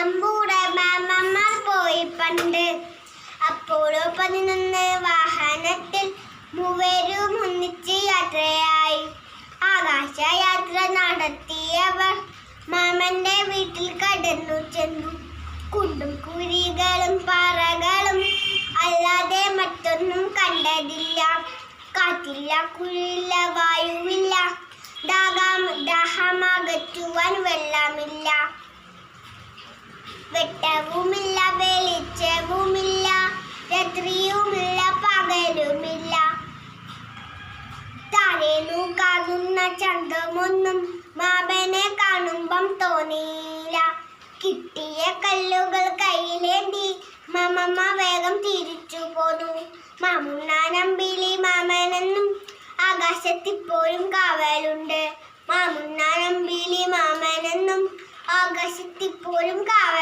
നമ്മുടെ മാമന്മാർ പോയി പണ്ട്. അപ്പോഴോ പതിനൊന്ന് വാഹനത്തിൽ മൂവരും ഒന്നിച്ച് യാത്രയായി. ആകാശയാത്ര നടത്തിയവർ മാമന്റെ വീട്ടിൽ കടന്നു ചെന്നു. കുണ്ടും കുരികളും പാറകളും അല്ലാതെ മറ്റൊന്നും കണ്ടതില്ല. കാറ്റില്ല കുഴിയില്ല വായുവില്ല ചന്തമൊന്നും മാമനെ കാണുമ്പം തോന്നിയില്ല. കിട്ടിയ കല്ലുകൾ കയ്യിലേന്തി മാമമ്മ വേഗം തിരിച്ചു പോന്നു. മാമുണ്ണാനമ്പിളി മാമനെന്നും ആകാശത്തിപ്പോഴും കാവലുണ്ട്. മാമുണ്ണാനമ്പിളി മാമനെന്നും ആകാശത്തിപ്പോഴും കാവലുണ്ട്